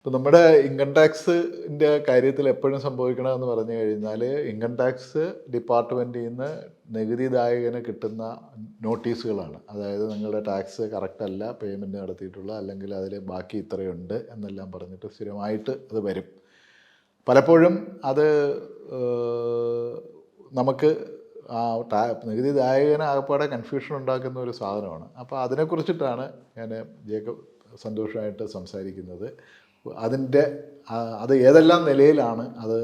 ഇപ്പം നമ്മുടെ ഇൻകം ടാക്സിന്റെ കാര്യത്തിൽ എപ്പോഴും സംഭവിക്കണമെന്ന് പറഞ്ഞു കഴിഞ്ഞാൽ ഇൻകം ടാക്സ് ഡിപ്പാർട്ട്മെന്റിൽ നിന്ന് നികുതിദായകന് കിട്ടുന്ന നോട്ടീസുകളാണ് അതായത് നിങ്ങളുടെ ടാക്സ് കറക്റ്റ് അല്ല പേയ്മെന്റ് നടത്തിയിട്ടുള്ള അല്ലെങ്കിൽ അതിൽ ബാക്കി ഇത്രയുണ്ട് എന്നെല്ലാം പറഞ്ഞിട്ട് സ്ഥിരമായിട്ട് അത് വരും. പലപ്പോഴും അത് നമുക്ക് ആ ടാ നികുതിദായകന് ആകപ്പാടെ കൺഫ്യൂഷൻ ഉണ്ടാക്കുന്ന ഒരു സാധനമാണ്. അപ്പോൾ അതിനെക്കുറിച്ചിട്ടാണ് ഞാൻ ജേക്കബ് സന്തോഷമായിട്ട് സംസാരിക്കുന്നത്. അതിന്റെ അത് ഏതെല്ലാം നിലയിലാണ് അത്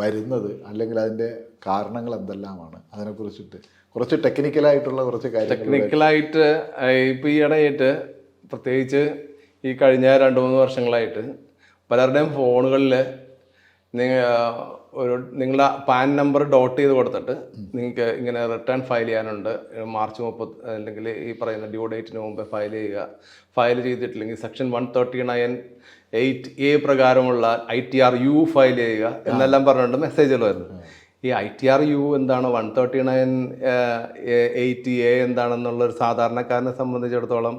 വരുന്നത് അല്ലെങ്കിൽ അതിന്റെ കാരണങ്ങൾ എന്തെല്ലാമാണ് അതിനെക്കുറിച്ചിട്ട് കുറച്ച് ടെക്നിക്കലായിട്ടുള്ള കുറച്ച് കാര്യങ്ങൾ ടെക്നിക്കലായിട്ട് ഇപ്പം ഈ ഇടയായിട്ട് പ്രത്യേകിച്ച് ഈ കഴിഞ്ഞ രണ്ട് മൂന്ന് വർഷങ്ങളായിട്ട് പലരുടെയും ഫോണുകളിൽ നിങ്ങൾ ഒരു നിങ്ങളുടെ പാൻ നമ്പർ ഡോട്ട് ചെയ്ത് കൊടുത്തിട്ട് നിങ്ങൾക്ക് ഇങ്ങനെ റിട്ടേൺ ഫയൽ ചെയ്യാനുണ്ട്. മാർച്ച് മുപ്പത് അല്ലെങ്കിൽ ഈ പറയുന്ന ഡ്യൂ ഡേറ്റിന് മുമ്പ് ഫയൽ ചെയ്യുക. ഫയൽ ചെയ്തിട്ടില്ലെങ്കിൽ section one thirty nine eight A പ്രകാരമുള്ള I T R U file ചെയ്യുക എന്നെല്ലാം പറഞ്ഞുകൊണ്ട് മെസ്സേജുകൾ വരുന്നു. ഈ ഐ ടി ആർ യു എന്താണ് one thirty nine eight A എന്താണെന്നുള്ള ഒരു സാധാരണക്കാരനെ സംബന്ധിച്ചിടത്തോളം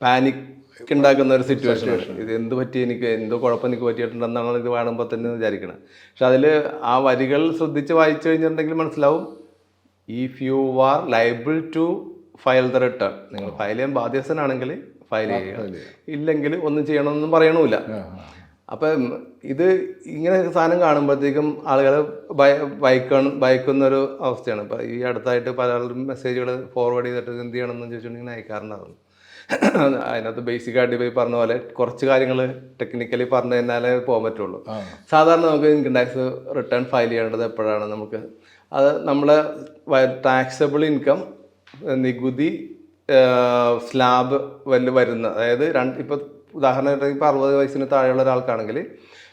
പാനിക് ഉണ്ടാക്കുന്ന ഒരു സിറ്റുവേഷൻ ഇത് എന്ത് പറ്റി എനിക്ക് എന്തോ കുഴപ്പം എനിക്ക് പറ്റിയിട്ടുണ്ടെന്നാണ് ഇത് കാണുമ്പോൾ തന്നെ വിചാരിക്കുന്നത് പക്ഷെ അതിൽ ആ വരികൾ ശ്രദ്ധിച്ച് വായിച്ചു കഴിഞ്ഞിട്ടുണ്ടെങ്കിൽ മനസ്സിലാവും. If you are liable to file the return നിങ്ങൾ ഫയൽ ചെയ്യാൻ ബാധ്യസ്ഥനാണെങ്കിൽ ഫയൽ ചെയ്യുക. ഇല്ലെങ്കിൽ ഒന്നും ചെയ്യണമെന്നും പറയണമില്ല. അപ്പം ഇത് ഇങ്ങനെ സാധനം കാണുമ്പോഴത്തേക്കും ആളുകൾ ഭയക്കണം ഭയക്കുന്ന ഒരു അവസ്ഥയാണ്. ഇപ്പം ഈ അടുത്തായിട്ട് പലരും മെസ്സേജുകൾ ഫോർവേഡ് ചെയ്തിട്ട് എന്ത് ചെയ്യണമെന്ന് ചോദിച്ചിട്ടുണ്ടെങ്കിൽ അയക്കാറുണ്ടായിരുന്നു അതിനകത്ത് ബേസിക് ആയിട്ട് പോയി പറഞ്ഞ പോലെ കുറച്ച് കാര്യങ്ങൾ ടെക്നിക്കലി പറഞ്ഞു കഴിഞ്ഞാലേ പോകാൻ പറ്റുള്ളൂ. സാധാരണ നമുക്ക് ഇൻകം ടാക്സ് റിട്ടേൺ ഫയൽ ചെയ്യേണ്ടത് എപ്പോഴാണ് നമുക്ക്? അത് നമ്മളെ ടാക്സബിൾ ഇൻകം നികുതി സ്ലാബ് വല്ല വരുന്ന അതായത് രണ്ട് ഇപ്പോൾ ഉദാഹരണമായിട്ട് ഇപ്പോൾ അറുപത് വയസ്സിന് താഴെയുള്ള ഒരാൾക്കാണെങ്കിൽ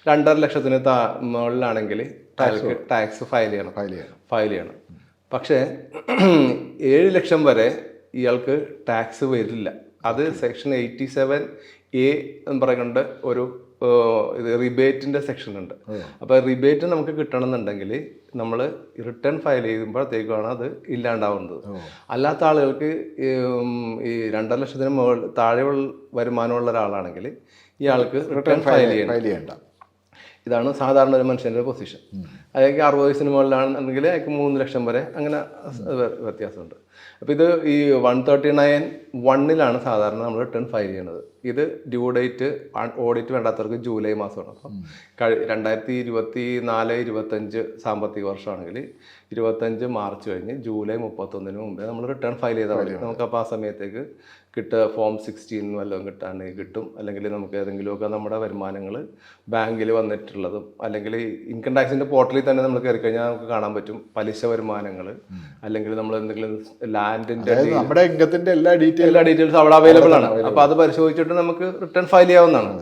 രണ്ടര ലക്ഷത്തിന് താ മുകളിലാണെങ്കിൽ ടാക്സ് ടാക്സ് ഫയൽ ചെയ്യണം. ഫയൽ ചെയ്യണം. ഫയൽ ചെയ്യണം. പക്ഷേ ഏഴ് ലക്ഷം വരെ ഇയാൾക്ക് ടാക്സ് വരില്ല. അത് സെക്ഷൻ എയ്റ്റി സെവൻ എ എന്ന് പറയുന്നുണ്ട് ഒരു ഇത് റിബേറ്റിന്റെ സെക്ഷൻ ഉണ്ട്. അപ്പോൾ റിബേറ്റ് നമുക്ക് കിട്ടണമെന്നുണ്ടെങ്കിൽ നമ്മൾ റിട്ടേൺ ഫയൽ ചെയ്യുമ്പോഴത്തേക്കാണ് അത് ഇല്ലാണ്ടാവുന്നത്. അല്ലാത്ത ആളുകൾക്ക് ഈ, രണ്ടര ലക്ഷത്തിന് മുകളിൽ താഴെ വരുമാനമുള്ള ഒരാളാണെങ്കിൽ ഇയാൾക്ക് റിട്ടേൺ ഫയൽ ചെയ്യണം. ഇതാണ് സാധാരണ ഒരു മനുഷ്യന്റെ പൊസിഷൻ അയാൾക്ക് അറുപത് വയസ്സിന് മുകളിലാണെന്നുണ്ടെങ്കിൽ അയാൾക്ക് മൂന്ന് ലക്ഷം വരെ അങ്ങനെ വ്യ- വ്യത്യാസമുണ്ട്. അപ്പോൾ ഇത് ഈ വൺ തേർട്ടി നയൻ വണ്ണിലാണ് സാധാരണ നമ്മൾ റിട്ടേൺ ഫയൽ ചെയ്യുന്നത്. ഇത് ഡ്യൂ ഡേറ്റ് ഓഡിറ്റ് വേണ്ടാത്തവർക്ക് ജൂലൈ മാസമാണ്. അപ്പം കഴി രണ്ടായിരത്തി ഇരുപത്തി നാല് ഇരുപത്തഞ്ച് സാമ്പത്തിക വർഷമാണെങ്കിൽ ഇരുപത്തഞ്ച് മാർച്ച് കഴിഞ്ഞ് ജൂലൈ മുപ്പത്തൊന്നിന് മുമ്പേ നമ്മൾ റിട്ടേൺ ഫയൽ ചെയ്താൽ മതി. നമുക്കപ്പോൾ ആ സമയത്തേക്ക് കിട്ടുക ഫോം സിക്സ്റ്റീൻ വല്ലതും കിട്ടാണെങ്കിൽ കിട്ടും. അല്ലെങ്കിൽ നമുക്ക് ഏതെങ്കിലുമൊക്കെ നമ്മുടെ വരുമാനങ്ങൾ ബാങ്കിൽ വന്നിട്ടുള്ളതും അല്ലെങ്കിൽ ഇൻകം ടാക്സിന്റെ പോർട്ടലിൽ തന്നെ നമ്മൾ കയറി കഴിഞ്ഞാൽ നമുക്ക് കാണാൻ പറ്റും പലിശ വരുമാനങ്ങൾ. അല്ലെങ്കിൽ നമ്മൾ എന്തെങ്കിലും ലാൻഡിന്റെ നമ്മുടെ ഇൻകത്തിന്റെ എല്ലാ ഡീറ്റെയിൽ എല്ലാ ഡീറ്റെയിൽസ് അവിടെ അവൈലബിൾ ആണ്. അപ്പോൾ അത് പരിശോധിച്ചിട്ട് നമുക്ക് റിട്ടേൺ ഫയൽ ചെയ്യാവുന്നതാണ്.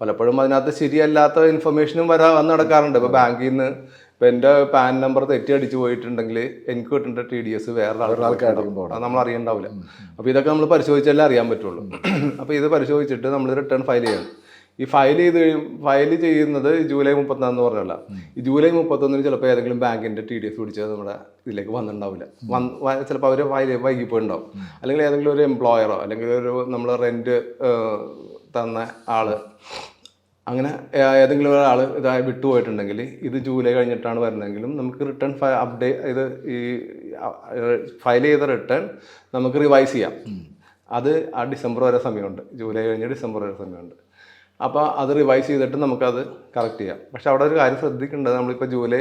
പലപ്പോഴും അതിനകത്ത് ശരിയല്ലാത്ത ഇൻഫർമേഷനും വരാൻ വന്ന് നടക്കാറുണ്ട്. ഇപ്പോൾ ബാങ്കിൽ നിന്ന് ഇപ്പം എന്റെ പാൻ നമ്പർ തെറ്റി അടിച്ചു പോയിട്ടുണ്ടെങ്കിൽ എനിക്ക് കിട്ടേണ്ട ടി ഡി എസ് വേറെ ആൾക്കാരുണ്ടാവും നമ്മൾ അറിയണ്ടാവില്ല. അപ്പോൾ ഇതൊക്കെ നമ്മൾ പരിശോധിച്ചാലേ അറിയാൻ പറ്റുള്ളൂ. അപ്പോൾ ഇത് പരിശോധിച്ചിട്ട് നമ്മൾ റിട്ടേൺ ഫയൽ ചെയ്യണം. ഈ ഫയൽ ചെയ്ത് ഫയൽ ചെയ്യുന്നത് ജൂലൈ മുപ്പത്തൊന്ന് പറഞ്ഞല്ല. ഈ ജൂലൈ മുപ്പത്തൊന്നിന് ചിലപ്പോൾ ഏതെങ്കിലും ബാങ്കിന്റെ ടി ഡി എസ് പിടിച്ചത് നമ്മുടെ ഇതിലേക്ക് വന്നിട്ടുണ്ടാവില്ല. വന്ന് ചിലപ്പോൾ അവർ ഫയൽ വൈകിപ്പോയിട്ടുണ്ടാവും. അല്ലെങ്കിൽ ഏതെങ്കിലും ഒരു എംപ്ലോയറോ അല്ലെങ്കിൽ ഒരു നമ്മൾ റെന്റ് തന്ന ആൾ അങ്ങനെ ഏതെങ്കിലും ഒരാൾ ഇതായി വിട്ടുപോയിട്ടുണ്ടെങ്കിൽ ഇത് ജൂലൈ കഴിഞ്ഞിട്ടാണ് വരുന്നതെങ്കിലും നമുക്ക് റിട്ടേൺ അപ്ഡേറ്റ് ഇത് ഈ ഫയൽ ചെയ്ത റിട്ടേൺ നമുക്ക് റിവൈസ് ചെയ്യാം. അത് ആ ഡിസംബർ വരെ സമയമുണ്ട്. ജൂലൈ കഴിഞ്ഞ് ഡിസംബർ വരെ സമയമുണ്ട്. അപ്പോൾ അത് റിവൈസ് ചെയ്തിട്ട് നമുക്കത് കറക്റ്റ് ചെയ്യാം. പക്ഷെ അവിടെ ഒരു കാര്യം ശ്രദ്ധിക്കേണ്ടത് നമ്മളിപ്പോൾ ജൂലൈ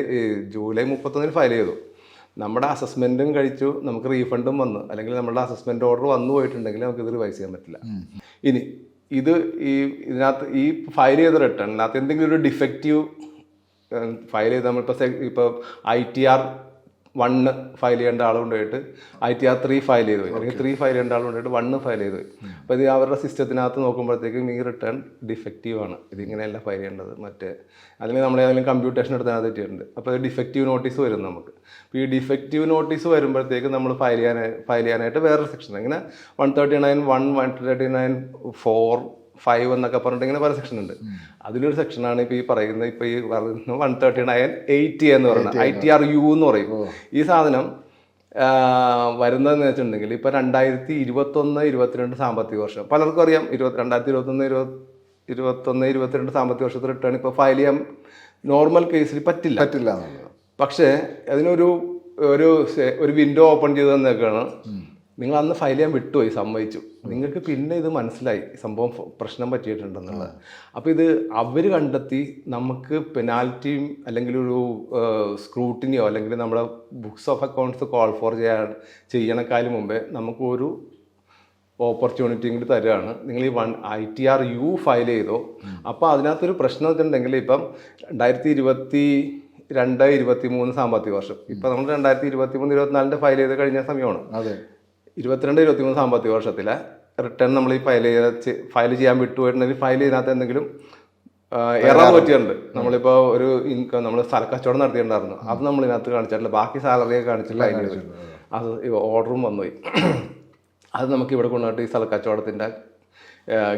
ജൂലൈ മുപ്പത്തൊന്നിന് ഫയൽ ചെയ്തു. നമ്മുടെ അസസ്മെന്റും കഴിച്ചു നമുക്ക് റീഫണ്ടും വന്നു. അല്ലെങ്കിൽ നമ്മുടെ അസസ്മെന്റ് ഓർഡർ വന്നു പോയിട്ടുണ്ടെങ്കിൽ നമുക്ക് ഇത് റിവൈസ് ചെയ്യാൻ പറ്റില്ല. ഇനി ഇത് ഈ ഇതിനകത്ത് ഈ ഫയൽ ചെയ്ത റിട്ടേൺ ഇതിനകത്ത് എന്തെങ്കിലും ഒരു ഡിഫക്റ്റീവ് ഫയൽ ചെയ്ത് നമ്മളിപ്പോൾ ഇപ്പോൾ I T R one file ചെയ്യേണ്ട ആൾ കൊണ്ടുപോയിട്ട് I T R three file ചെയ്തു പോയി. അല്ലെങ്കിൽ ത്രീ ഫയൽ ചെയ്യേണ്ട ആൾ കൊണ്ടുപോയിട്ട് വണ്ണ് ഫയൽ ചെയ്തു പോയി. അപ്പോൾ ഇത് അവരുടെ സിസ്റ്റത്തിനകത്ത് നോക്കുമ്പോഴത്തേക്കും ഈ റിട്ടേൺ ഡിഫക്റ്റീവ് ആണ്. ഇതിങ്ങനെയല്ല ഫയൽ ചെയ്യേണ്ടത്. മറ്റേ അല്ലെങ്കിൽ നമ്മൾ ഏതെങ്കിലും കമ്പ്യൂട്ടേഷൻ എടുത്താൽ തെറ്റിയിട്ടുണ്ട്. അപ്പോൾ ഇത് ഡിഫക്റ്റീവ് നോട്ടീസ് വരും നമുക്ക്. അപ്പോൾ ഈ ഡിഫക്റ്റീവ് നോട്ടീസ് വരുമ്പോഴത്തേക്ക് നമ്മൾ ഫയൽ ചെയ്യാൻ ഫയൽ ചെയ്യാനായിട്ട് വേറൊരു സെക്ഷൻ ഇങ്ങനെ one thirty nine one one thirty nine four five എന്നൊക്കെ പറഞ്ഞിട്ട് ഇങ്ങനെ പല സെക്ഷൻ ഉണ്ട്. അതിലൊരു സെക്ഷനാണ് ഇപ്പോൾ ഈ പറയുന്നത് ഇപ്പോൾ ഈ പറയുന്ന വൺ തേർട്ടി നയൻ എയ്റ്റി എന്ന് പറയുന്നത് ഐ ടി ആർ യു എന്ന് പറയും. ഈ സാധനം വരുന്നതെന്ന് വെച്ചിട്ടുണ്ടെങ്കിൽ ഇപ്പോൾ രണ്ടായിരത്തി ഇരുപത്തൊന്ന് ഇരുപത്തിരണ്ട് സാമ്പത്തിക വർഷം. പലർക്കും അറിയാം ഇരുപത്തി രണ്ടായിരത്തി ഇരുപത്തൊന്ന് ഇരുപത്തി ഇരുപത്തൊന്ന് ഇരുപത്തിരണ്ട് സാമ്പത്തിക വർഷത്തെ റിട്ടേൺ ഇപ്പോൾ ഫയൽ ചെയ്യാൻ നോർമൽ കേസിൽ പറ്റില്ല. പറ്റില്ല പക്ഷേ അതിനൊരു ഒരു ഒരു വിൻഡോ ഓപ്പൺ ചെയ്ത് തന്നേക്കാണ്. നിങ്ങൾ അന്ന് ഫയൽ ചെയ്യാൻ വിട്ടുപോയി സമ്മതിച്ചു. നിങ്ങൾക്ക് പിന്നെ ഇത് മനസ്സിലായി സംഭവം പ്രശ്നം പറ്റിയിട്ടുണ്ടെന്നുള്ളത്. അപ്പോൾ ഇത് അവർ കണ്ടെത്തി നമുക്ക് പെനാൽറ്റിയും അല്ലെങ്കിൽ ഒരു സ്ക്രൂട്ടിനിയോ അല്ലെങ്കിൽ നമ്മുടെ books of accounts call for ചെയ്യാൻ ചെയ്യണക്കാലും മുമ്പേ നമുക്കൊരു ഓപ്പർച്യൂണിറ്റി കൂടി തരുകയാണ് നിങ്ങൾ ഈ one I T R U file ചെയ്തോ. അപ്പോൾ അതിനകത്തൊരു പ്രശ്നം വെച്ചിട്ടുണ്ടെങ്കിൽ ഇപ്പം രണ്ടായിരത്തി ഇരുപത്തി രണ്ട് ഇരുപത്തി മൂന്ന് സാമ്പത്തിക വർഷം. ഇപ്പം നമ്മൾ രണ്ടായിരത്തി ഇരുപത്തി മൂന്ന് ഇരുപത്തിനാലിന്റെ ഫയൽ ചെയ്ത് കഴിഞ്ഞ സമയമാണ്. അതെ. ഇരുപത്തിരണ്ട് ഇരുപത്തി മൂന്ന് സാമ്പത്തിക വർഷത്തിലെ റിട്ടേൺ നമ്മൾ ഈ ഫയൽ ചെയ്ത ഫയൽ ചെയ്യാൻ വിട്ടുപോയിട്ടുണ്ടെങ്കിൽ ഫയൽ ചെയ്യാത്ത എന്തെങ്കിലും എറർ പറ്റിയിട്ടുണ്ട്. നമ്മളിപ്പോൾ ഒരു ഇൻകം നമ്മൾ സ്ഥലക്കച്ചവടം നടത്തിയിട്ടുണ്ടായിരുന്നു. അത് നമ്മൾ ഇതിനകത്ത് കാണിച്ചിട്ടില്ല. ബാക്കി സാലറിയൊക്കെ കാണിച്ചിട്ടില്ല. അതിന് അത് ഓർഡറും വന്നുപോയി. അത് നമുക്ക് ഇവിടെ കൊണ്ടുപോയിട്ട് ഈ സ്ഥലക്കച്ചവടത്തിന്റെ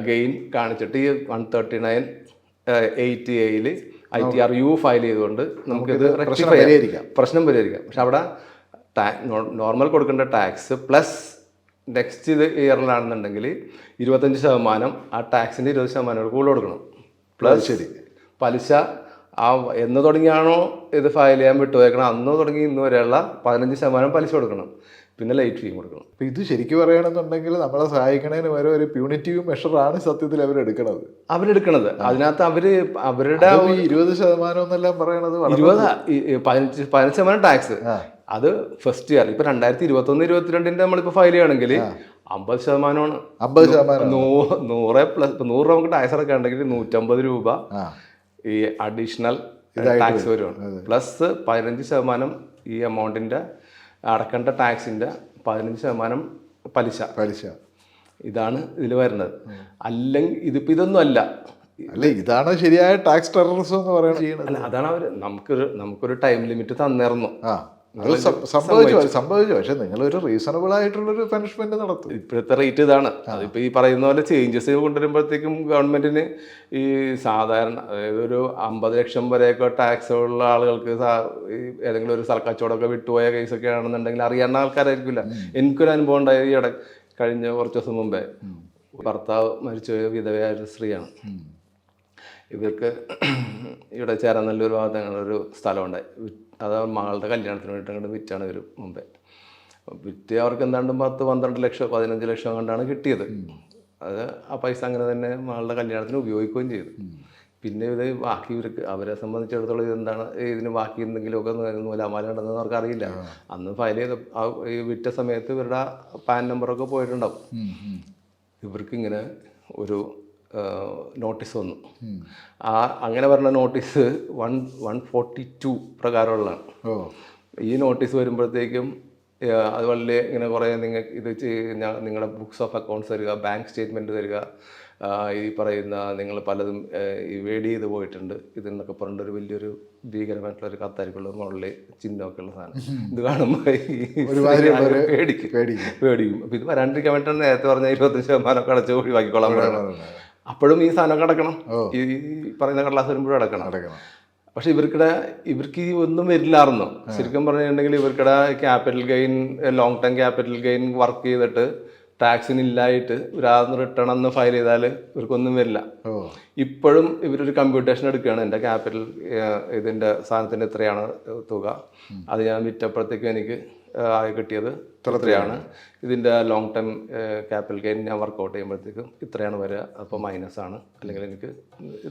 ഗെയിൻ കാണിച്ചിട്ട് ഈ വൺ തേർട്ടി നയൻ എയ്റ്റി എയിൽ I T R U file ചെയ്തുകൊണ്ട് നമുക്കിത് പ്രശ്നം പരിഹരിക്കാം. പ്രശ്നം പരിഹരിക്കാം. പക്ഷെ അവിടെ നോർമൽ കൊടുക്കേണ്ട ടാക്സ് പ്ലസ് നെക്സ്റ്റ് ഇത് ഇയറിലാണെന്നുണ്ടെങ്കിൽ ഇരുപത്തഞ്ച് ശതമാനം ആ ടാക്സിന്റെ ഇരുപത് ശതമാനം കൂടുതൽ കൊടുക്കണം. പ്ലസ് ശരി. പലിശ ആ എന്ന് തുടങ്ങിയാണോ ഇത് ഫയൽ ചെയ്യാൻ വിട്ടുപോയേക്കണം? അന്ന് തുടങ്ങി ഇന്ന് വരെയുള്ള പതിനഞ്ച് ശതമാനം പലിശ കൊടുക്കണം. പിന്നെ ലൈറ്റ് ഫീയും കൊടുക്കണം. അപ്പോൾ ഇത് ശരിക്കും പറയുകയാണെന്നുണ്ടെങ്കിൽ നമ്മളെ സഹായിക്കണതിന് വരെ ഒരു പ്യൂണിറ്റീവ് മെഷറാണ് സത്യത്തിൽ അവരെടുക്കണത്. അവരെടുക്കണത് അതിനകത്ത് അവർ അവരുടെ ഇരുപത് ശതമാനം എന്നെല്ലാം പറയണത് ഇരുപത് പതിനഞ്ച് പതിനഞ്ച് ശതമാനം ടാക്സ് അത് ഫസ്റ്റ് ഇയർ ഇപ്പൊ രണ്ടായിരത്തി ഇരുപത്തി ഒന്ന് ഇരുപത്തിരണ്ടിന്റെ നമ്മളിപ്പോ ഫയൽ ചെയ്യുകയാണെങ്കിൽ അമ്പത് ശതമാനമാണ്. അമ്പത് ശതമാനം. നൂറ് പ്ലസ് നൂറ് രൂപ നമുക്ക് ടാക്സ് ഉണ്ടെങ്കിൽ നൂറ്റമ്പത് രൂപ ഈ അഡീഷണൽ ടാക്സ് വരുവാണ്. പ്ലസ് പതിനഞ്ച് ശതമാനം ഈ എമൗണ്ടിന്റെ അടക്കേണ്ട ടാക്സിന്റെ പതിനഞ്ച് ശതമാനം പലിശ. പലിശ. ഇതാണ് ഇതിൽ വരുന്നത്. അല്ലെങ്കിൽ ഇതിപ്പോ ഇതൊന്നും അല്ല. അല്ല ഇതാണ് ശരിയായ ടാക്സ് ടെററിസം എന്ന് പറയുന്നത്. അതാണ് അവർ നമുക്കൊരു നമുക്കൊരു ടൈം ലിമിറ്റ് തന്നിരുന്നു ആ. അത് സംഭവിച്ചു സംഭവിച്ചു. പക്ഷെ നിങ്ങളൊരു റീസണബിൾ ആയിട്ടുള്ളൊരു പനിഷ്മെന്റ് നടത്തും. ഇപ്പോഴത്തെ റേറ്റ് ഇതാണ്. അതിപ്പോൾ ഈ പറയുന്ന പോലെ ചേഞ്ചസ് കൊണ്ടുവരുമ്പോഴത്തേക്കും ഗവൺമെന്റിന് ഈ സാധാരണ അതായത് ഒരു അമ്പത് ലക്ഷം വരെയൊക്കെ ടാക്സ് ഉള്ള ആളുകൾക്ക് ഈ ഏതെങ്കിലും ഒരു സ്ഥലക്കച്ചവടമൊക്കെ വിട്ടുപോയ കേസൊക്കെ ആണെന്നുണ്ടെങ്കിൽ അറിയാവുന്ന ആൾക്കാരായിരിക്കില്ല. എനിക്കൊരു അനുഭവം ഉണ്ടായി ഈ ഇട കഴിഞ്ഞ കുറച്ച് ദിവസം മുമ്പേ. ഭർത്താവ് മരിച്ചുപോയ വിധവയായ ഒരു സ്ത്രീയാണ്. ഇവർക്ക് ഇവിടെ ചേരാനല്ലൂർ ഭാഗത്ത് സ്ഥലമുണ്ടായി. വി- അത് മകളുടെ കല്യാണത്തിന് വേണ്ടിയിട്ട് അങ്ങോട്ട് വിറ്റാണ് ഇവർ മുമ്പേ. വിറ്റ് അവർക്ക് എന്താണ്ട് പത്ത് പന്ത്രണ്ട് ലക്ഷം പതിനഞ്ച് ലക്ഷം കണ്ടാണ് കിട്ടിയത്. അത് ആ പൈസ അങ്ങനെ തന്നെ മകളുടെ കല്യാണത്തിന് ഉപയോഗിക്കുകയും ചെയ്തു. പിന്നെ ഇത് ബാക്കി ഇവർക്ക് അവരെ സംബന്ധിച്ചിടത്തോളം ഇതെന്താണ് ഇതിന് ബാക്കി എന്തെങ്കിലുമൊക്കെ നൂലാമാല ഉണ്ടെന്ന് അവർക്ക് അറിയില്ല. അന്ന് ഫയൽ ചെയ്ത ഈ വിറ്റ സമയത്ത് ഇവരുടെ പാൻ നമ്പറൊക്കെ പോയിട്ടുണ്ടാവും. ഇവർക്ക് ഇങ്ങനെ ഒരു നോട്ടീസ് വന്നു. ആ അങ്ങനെ പറഞ്ഞ notice one one forty two പ്രകാരമുള്ളതാണ് ഈ നോട്ടീസ് വരുമ്പോഴത്തേക്കും ആ, അത് വളരെ ഇങ്ങനെ കുറേ നിങ്ങൾ ഇത് നിങ്ങളുടെ ബുക്സ് ഓഫ് അക്കൗണ്ട്സ് തരിക ബാങ്ക് സ്റ്റേറ്റ്മെന്റ് തരിക ഈ പറയുന്ന നിങ്ങൾ പലതും വേഡ് ചെയ്ത് പോയിട്ടുണ്ട്. ഇതെന്നൊക്കെ പറഞ്ഞിട്ട് ഒരു വലിയൊരു ഭീകരമായിട്ടുള്ള ഒരു കത്തായിരിക്കുള്ള മുകളിൽ ചിഹ്നമൊക്കെ ഉള്ള സാധനം. ഇത് കാണുമ്പോൾ പേടിക്കും. പേടിക്കും. അപ്പോൾ അപ്പം ഇത് വരാണ്ടിരിക്കാൻ വേണ്ടിയിട്ടാണ് നേരത്തെ പറഞ്ഞ ഇരുപത്തഞ്ച് ശതമാനമൊക്കെ അടച്ച് ഒഴിവാക്കിക്കൊള്ളാൻ പറയണം അപ്പോഴും ഈ സാധനം അടക്കണം ഈ പറയുന്ന കടലാസ് വരുമ്പോഴും അടക്കണം അടക്കണം പക്ഷെ ഇവർക്കിടെ ഇവർക്ക് ഈ ഒന്നും വരില്ലായിരുന്നു. ശരിക്കും പറഞ്ഞിട്ടുണ്ടെങ്കിൽ ഇവർക്കിടെ capital gain long term capital gain work ചെയ്തിട്ട് ടാക്സിന് ഇല്ലായിട്ട് ഇവരാന്ന് റിട്ടേൺ അന്ന് ഫയൽ ചെയ്താൽ ഇവർക്കൊന്നും വരില്ല. ഇപ്പോഴും ഇവരൊരു കമ്പ്യൂട്ടേഷൻ എടുക്കുകയാണ്. എന്റെ ക്യാപിറ്റൽ ഇതിന്റെ സാധനത്തിന്റെ എത്രയാണ് തുക? അത് ഞാൻ വിറ്റപ്പോഴത്തേക്കും എനിക്ക് ആകെ കിട്ടിയത് ഇത്രയാണ്. ഇതിന്റെ ലോങ് ടേം ക്യാപിറ്റൽ ഗെയിൻ ഞാൻ വർക്കൗട്ട് ചെയ്യുമ്പോഴത്തേക്കും ഇത്രയാണ് വരിക. അപ്പോൾ മൈനസ് ആണ്. അല്ലെങ്കിൽ എനിക്ക്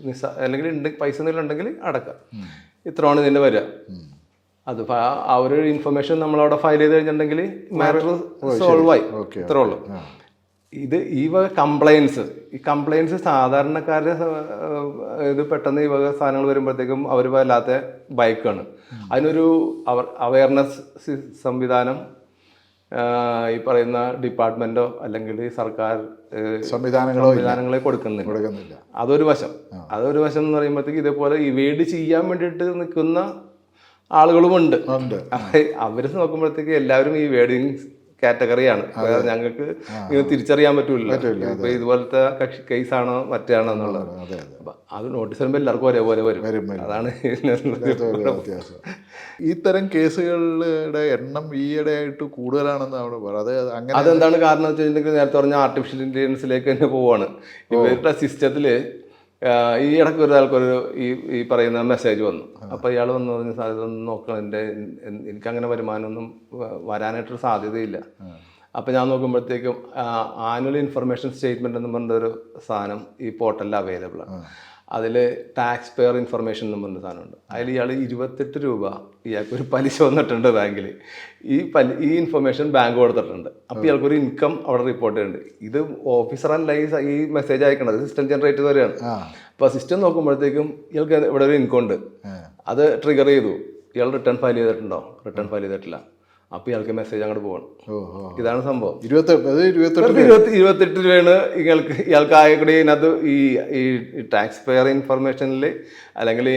നിസ്സ അല്ലെങ്കിൽ ഉണ്ട് പൈസ എന്തെങ്കിലും ഉണ്ടെങ്കിൽ അടക്കാം. ഇത്രയാണ് ഇതിന്റെ വരിക. അത് ആ ഒരു ഇൻഫർമേഷൻ നമ്മളവിടെ ഫയൽ ചെയ്ത് കഴിഞ്ഞിട്ടുണ്ടെങ്കിൽ മാറ്റർ സോൾവ് ആയി. ഇത്രേ ഉള്ളൂ. ഇത് ഈ വക കംപ്ലയൻസ് ഈ കംപ്ലയൻസ് സാധാരണക്കാരുടെ ഇത് പെട്ടെന്ന് ഈ വക സാധനങ്ങൾ വരുമ്പോഴത്തേക്കും അവർ വല്ലാത്ത ബൈക്കാണ് അതിനൊരു അവർ അവയർനെസ് സംവിധാനം ഈ പറയുന്ന ഡിപ്പാർട്ട്മെന്റോ അല്ലെങ്കിൽ സർക്കാർ സംവിധാനങ്ങളോ സംവിധാനങ്ങളെ കൊടുക്കുന്നില്ല. കൊടുക്കുന്നില്ല. അതൊരു വശം. അതൊരു വശം എന്ന് പറയുമ്പോഴത്തേക്ക് ഇതേപോലെ ഇവേഡ് ചെയ്യാൻ വേണ്ടിയിട്ട് നിൽക്കുന്ന ആളുകളുമുണ്ട് അവർ നോക്കുമ്പോഴത്തേക്ക് എല്ലാവരും ഈ വേഡിങ് കാറ്റഗറിയാണ്. ഞങ്ങൾക്ക് തിരിച്ചറിയാൻ പറ്റൂല ഇപ്പൊ ഇതുപോലത്തെ കക്ഷി കേസാണോ മറ്റാണോ എന്നുള്ളത്. അതെ നോട്ടീസ് വരുമ്പോൾ എല്ലാവർക്കും ഒരേപോലെ വരും. അതാണ് ഇത്തരം കേസുകളുടെ എണ്ണം ഈയിടെ ആയിട്ട് കൂടുതലാണെന്ന് അവിടെ പറയുന്നത്. അങ്ങനെ അതെന്താണ് കാരണം വെച്ചിട്ടുണ്ടെങ്കിൽ നേരത്തെ പറഞ്ഞ ആർട്ടിഫിഷ്യൽ ഇന്റലിജൻസിലേക്ക് തന്നെ പോവാണ്. ഇവരുടെ സിസ്റ്റത്തിൽ ഈ ഇടയ്ക്ക് ഒരാൾക്കൊരു ഈ ഈ പറയുന്ന മെസ്സേജ് വന്നു. അപ്പോൾ ഇയാൾ വന്നു പറഞ്ഞ ഇതൊന്ന് നോക്കണം. എന്റെ എൻ- എനിക്കങ്ങനെ വരുമാനമൊന്നും വരാനായിട്ടൊരു സാധ്യതയില്ല. അപ്പോൾ ഞാൻ നോക്കുമ്പോഴത്തേക്കും ആനുവൽ ഇൻഫർമേഷൻ സ്റ്റേറ്റ്മെന്റ് എന്ന് പറഞ്ഞൊരു സാധനം ഈ പോർട്ടലിൽ അവൈലബിൾ ആണ്. അതിൽ ടാക്സ് പെയർ ഇൻഫർമേഷൻ എന്ന് പറഞ്ഞ സാധനമുണ്ട്. അതിൽ ഇയാൾ ഇരുപത്തെട്ട് രൂപ ഇയാൾക്ക് ഒരു പലിശ വന്നിട്ടുണ്ട് ബാങ്കിൽ ഈ പലി ഈ ഇൻഫർമേഷൻ ബാങ്ക് കൊടുത്തിട്ടുണ്ട്. അപ്പോൾ ഇയാൾക്കൊരു ഇൻകം അവിടെ റിപ്പോർട്ട് ചെയ്യുന്നുണ്ട്. ഇത് ഓഫീസറല്ല ഈ ഈ മെസ്സേജ് അയക്കണത് സിസ്റ്റം ജനറേറ്റ് വരെയാണ് അപ്പോൾ സിസ്റ്റം നോക്കുമ്പോഴത്തേക്കും ഇയാൾക്ക് ഇവിടെ ഒരു ഇൻകം ഉണ്ട് അത് ട്രിഗർ ചെയ്തു. ഇയാൾ റിട്ടേൺ ഫയൽ ചെയ്തിട്ടുണ്ടോ? റിട്ടേൺ ഫയൽ ചെയ്തിട്ടില്ല. അപ്പോൾ ഇയാൾക്ക് മെസ്സേജ് അങ്ങോട്ട് പോകണം ഇതാണ് സംഭവം. ഇരുപത്തെട്ട് ഇരുപത്തെട്ട് രൂപയാണ് ഇയാൾക്ക് ഇയാൾക്ക് ആയക്കൂടി ഇതിനകത്ത് ഈ ഈ ടാക്സ് പെയർ ഇൻഫർമേഷനിൽ അല്ലെങ്കിൽ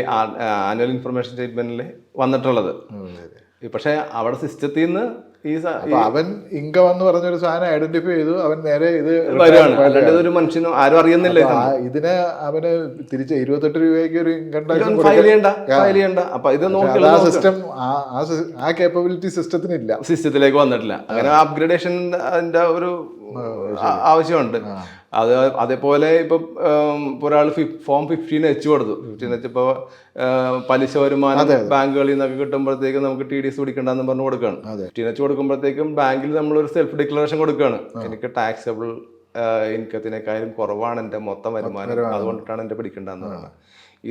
ആനുവൽ ഇൻഫർമേഷൻ സ്റ്റേറ്റ്മെന്റിൽ വന്നിട്ടുള്ളത്. പക്ഷേ അവിടെ സിസ്റ്റത്തിൽ നിന്ന് ഈ അവൻ ഇൻകം എന്ന് പറഞ്ഞൊരു സാധനം ഐഡന്റിഫൈ ചെയ്തു. അവൻ നേരെ ഇത് മനുഷ്യനും ആരും അറിയുന്നില്ല ഇതിനെ അവന് തിരിച്ച് ഇരുപത്തെട്ട് രൂപയ്ക്ക് ഒരു ഇൻകം ടാക്സ് ഫയൽ ചെയ്യണ്ട ഫയൽ ചെയ്യണ്ട. അപ്പൊ ഇത് സിസ്റ്റം ആ കേപ്പബിലിറ്റി സിസ്റ്റത്തിന് ഇല്ല സിസ്റ്റത്തിനില്ല സിസ്റ്റത്തിലേക്ക് വന്നിട്ടില്ല. അങ്ങനെ അപ്ഗ്രഡേഷൻ ഒരു ആവശ്യമുണ്ട്. അത് അതേപോലെ ഇപ്പൊ ഒരാൾ ഫോം ഫിഫ്റ്റീൻ വെച്ച് കൊടുത്തു. ഫിഫ്റ്റീൻ വെച്ചപ്പോ പലിശ വരുമാനം ബാങ്കുകളിൽ നിന്നൊക്കെ കിട്ടുമ്പോഴത്തേക്കും നമുക്ക് ടി ഡി എസ് പിടിക്കണ്ടെന്ന് പറഞ്ഞ് കൊടുക്കുകയാണ് ഫിഫ്റ്റീൻ വെച്ച് കൊടുക്കുമ്പോഴത്തേക്കും ബാങ്കിൽ നമ്മൾ ഒരു സെൽഫ് ഡിക്ലറേഷൻ കൊടുക്കുകയാണ് എനിക്ക് ടാക്സബിൾ ഇൻകത്തിനേക്കാളും കുറവാണ് എന്റെ മൊത്തം വരുമാനം. അതുകൊണ്ടിട്ടാണ് എന്റെ പിടിക്കേണ്ടതെന്ന് പറയുന്നത്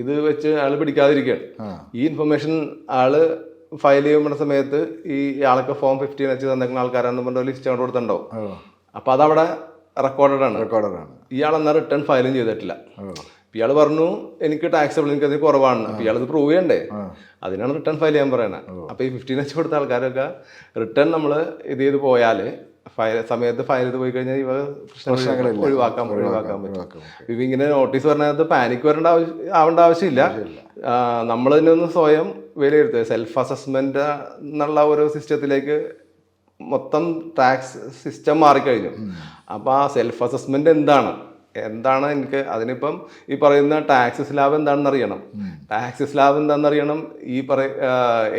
ഇത് വെച്ച് ആൾ പിടിക്കാതിരിക്കുകയാണ്. ഈ ഇൻഫർമേഷൻ ആൾ ഫയൽ ചെയ്യുമ്പോൾ സമയത്ത് ഈ ആൾക്ക് ഫോം ഫിഫ്റ്റീൻ വെച്ച് തന്നേക്കുന്ന ആൾക്കാരാണെന്ന് പറഞ്ഞ ലിസ്റ്റ് അങ്ങോട്ട് കൊടുത്തിട്ടുണ്ടാവും. ഓ അപ്പൊ അതവിടെ റെക്കോർഡഡ് ആണ്. റെക്കോർഡറാണ് ഇയാൾ എന്നാൽ റിട്ടേൺ ഫയലും ചെയ്തിട്ടില്ല. ഇയാൾ പറഞ്ഞു എനിക്ക് ടാക്സബിൾ എനിക്ക് അതിന് കുറവാണ്. അപ്പൊ ഇയാൾ ഇത് പ്രൂവ് ചെയ്യണ്ടേ? അതിനാണ് റിട്ടേൺ ഫയൽ ചെയ്യാൻ പറയണേ അപ്പോൾ ഈ ഫിഫ്റ്റീൻ എച്ച് കൊടുത്ത ആൾക്കാരൊക്കെ റിട്ടേൺ നമ്മൾ ഇത് ചെയ്ത് പോയാൽ ഫയൽ സമയത്ത് ഫയൽ ചെയ്ത് പോയി കഴിഞ്ഞാൽ ഇവ പ്രശ്നങ്ങൾ ഒഴിവാക്കാൻ ഒഴിവാക്കാൻ പറ്റും. ഇവ ഇങ്ങനെ നോട്ടീസ് പറഞ്ഞത് പാനിക് വരേണ്ട ആവശ്യം ആവേണ്ട ആവശ്യമില്ല. നമ്മൾ തന്നെ ഒന്ന് സ്വയം വിലയിരുത്തുക. സെൽഫ് അസസ്മെന്റ് എന്നുള്ള ഒരു സിസ്റ്റത്തിലേക്ക് മൊത്തം ടാക്സ് സിസ്റ്റം മാറിക്കഴിഞ്ഞു. അപ്പോൾ ആ സെൽഫ് അസസ്മെന്റ് എന്താണ്? എന്താണ് എനിക്ക് അതിനിപ്പം ഈ പറയുന്ന ടാക്സ് സ്ലാബ് എന്താണെന്ന് അറിയണം ടാക്സ് സ്ലാബ് എന്താണെന്ന് അറിയണം ഈ പറയ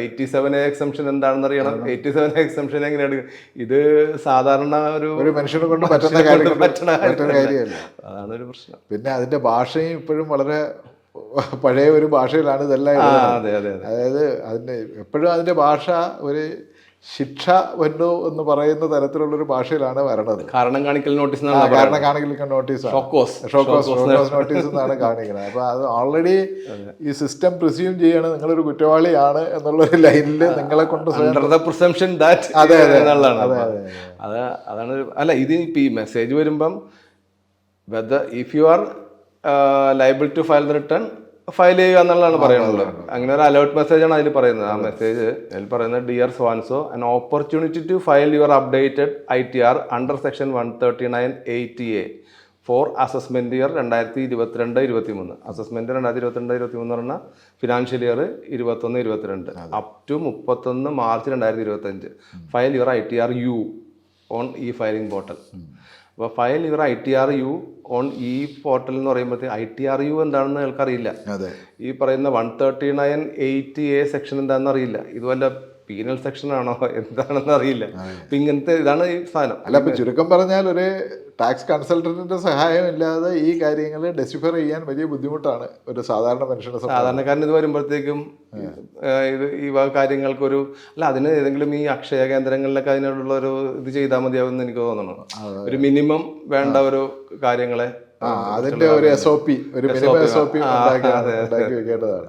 എയ്റ്റി സെവൻ എക്സംഷൻ എന്താണെന്ന് അറിയണം എയ്റ്റി സെവൻ എക്സംഷൻ എങ്ങനെയാണ്? ഇത് സാധാരണ ഒരു ഒരു മനുഷ്യനെ കൊണ്ട് പറ്റുന്ന കാര്യം കാര്യമല്ല. അതാണ് ഒരു പ്രശ്നം. പിന്നെ അതിന്റെ ഭാഷയും ഇപ്പോഴും വളരെ പഴയ ഒരു ഭാഷയിലാണ് ഇതെല്ലാം അതായത് അതിന്റെ എപ്പോഴും അതിന്റെ ഭാഷ ഒരു ശിക്ഷ വന്നു എന്ന് പറയുന്ന തരത്തിലുള്ളൊരു ഭാഷയിലാണ് വരണത്. കാരണം കാണിക്കൽ നോട്ടീസ് കാരണം കാണിക്കൽ നോട്ടീസ് ഷോക്കോസ് ഷോക്കോസ് നോട്ടീസ് എന്നാണ്. കാണിക്കുന്നത്. അപ്പൊ അത് ഓൾറെഡി ഈ സിസ്റ്റം പ്രിസ്യൂം ചെയ്യാണ് നിങ്ങളൊരു കുറ്റവാളിയാണ് എന്നുള്ള ഒരു ലൈനിൽ നിങ്ങളെ കൊണ്ട് അതെ, അതെ, അതെ, അതെ, അത്. അതാണ് അല്ല ഇത് ഈ മെസ്സേജ് വരുമ്പം whether if you are liable to file the return file ചെയ്യുക എന്നുള്ളതാണ് പറയുന്നത്. അങ്ങനെ ഒരു അലേർട്ട് മെസ്സേജ് ആണ് അതിൽ പറയുന്നത്. ആ മെസ്സേജ് അതിൽ പറയുന്നത് dear സ്വാൻസോ an opportunity to file your updated I T R under section one thirty nine eighty A for assessment year രണ്ടായിരത്തി ഇരുപത്തിരണ്ട് ഇരുപത്തി മൂന്ന് അസസ്മെന്റ് രണ്ടായിരത്തി ഇരുപത്തിരണ്ട് ഇരുപത്തി മൂന്ന് പറഞ്ഞാൽ ഫിനാൻഷ്യൽ ഇയർ ഇരുപത്തൊന്ന് ഇരുപത്തിരണ്ട്. അപ് ടു മുപ്പത്തൊന്ന് മാർച്ച് രണ്ടായിരത്തി ഇരുപത്തഞ്ച് file your I T R U on e filing portal അപ്പോൾ file your I T R U on e portal എന്ന് പറയുമ്പോൾ ഐ ടി ആർ യു എന്താണെന്ന് ആൾക്കറിയില്ല ഈ പറയുന്ന one thirty nine eighty A section എന്താണെന്ന് അറിയില്ല. ഇതുവല്ല പീനൽ സെക്ഷൻ ആണോ? എന്താണെന്ന് അറിയില്ല. അപ്പൊ ഇങ്ങനത്തെ ഇതാണ് ഈ സാധനം. അല്ല അപ്പൊ ചുരുക്കം പറഞ്ഞാൽ ഒരു ടാക്സ് കൺസൾട്ടന്റിന്റെ സഹായം ഇല്ലാതെ ഈ കാര്യങ്ങൾ ഡെസിഫർ ചെയ്യാൻ വലിയ ബുദ്ധിമുട്ടാണ് ഒരു സാധാരണ മനുഷ്യനെ സാധാരണക്കാരൻ ഇത് വരുമ്പോഴത്തേക്കും ഇത് ഈ വക കാര്യങ്ങൾക്കൊരു അല്ല അതിന് ഏതെങ്കിലും ഈ അക്ഷയ കേന്ദ്രങ്ങളിലൊക്കെ അതിനുള്ള ഒരു ഇത് ചെയ്താൽ മതിയാവുമെന്ന് എനിക്ക് തോന്നുന്നു. ഒരു മിനിമം വേണ്ട ഒരു കാര്യങ്ങളെ അതിന്റെ ഒരു എസ് ഒ പി ഒരു മിനിമം എസ് ഒ പി ഉണ്ടാക്കി വെക്കേണ്ടതാണ്.